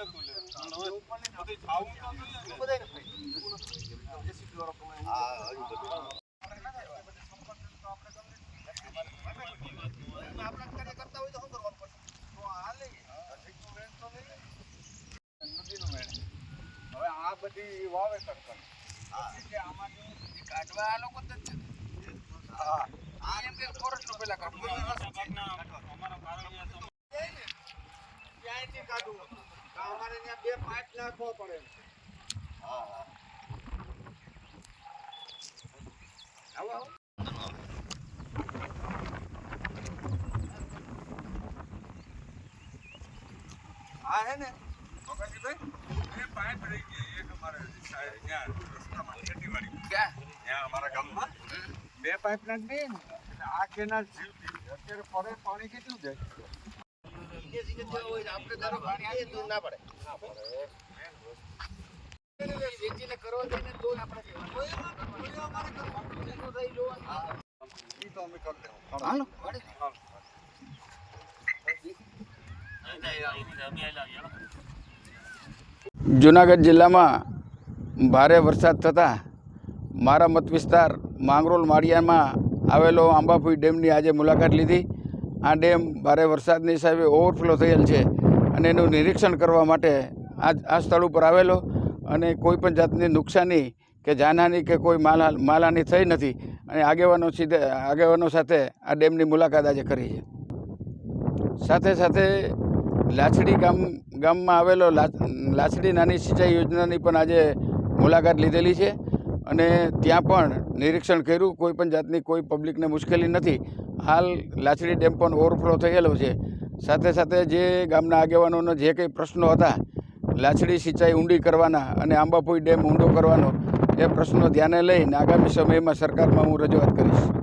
હવે તો આ બધી વાવેતર કરે. આમાંથી કાઢવા આ લોકો જ છે. હા. આ એમ કે ફોરેસ્ટનું પેલા કાઢવું. ક્યાંયથી કાઢવું? તો અમારે ત્યાં બે પાઇપ નાખવો પડે. હા હા. આવો આવો આ હે ને? મગનજીભાઈ એ પાઇપ રહી ગઈ એક અમારે ત્યાં રસ્તામાં ખેતીવાડી. ત્યાં અમારા ગામમાં. બે પાઇપ નાખી દઈએ ને? આ કેનાલ જીવતી. અત્યારે પડે પાણી કેટલું જાય? હાલો. જુનાગઢ જિલ્લામાં ભારે વરસાદ થતાં મારા મત વિસ્તાર માંગરોલ માળિયામાં આવેલો આંબાપુઈ ડેમની આજે મુલાકાત લીધી આ ડેમ ભારે વરસાદની હિસાબે ઓવરફ્લો થયેલ છે અને એનું નિરીક્ષણ કરવા માટે આ આ સ્થળ ઉપર આવેલો અને કોઈ પણ જાતની નુકસાની કે જાનહાની કે કોઈ માલ માલહાની થઈ નથી અને આગેવાનો સીધે આગેવાનો સાથે આ ડેમની મુલાકાત આજે કરી છે. સાથે સાથે લાછડી ગામ ગામમાં આવેલો લાછડી નાની સિંચાઈ યોજનાની પણ આજે મુલાકાત લીધેલી છે. અને ત્યાં પણ નિરીક્ષણ કર્યું, કોઈ પણ જાતની કોઈ પબ્લિકને મુશ્કેલી નથી. હાલ લાછડી ડેમ પણ ઓવરફ્લો થયેલો છે. સાથે સાથે જે ગામના આગેવાનોના જે કંઈ પ્રશ્નો હતા, લાછડી સિંચાઈ ઊંડી કરવાના અને આંબાપુઈ ડેમ ઊંડો કરવાનો, એ પ્રશ્નો ધ્યાને લઈને આગામી સમયમાં સરકારમાં હું રજૂઆત કરીશ.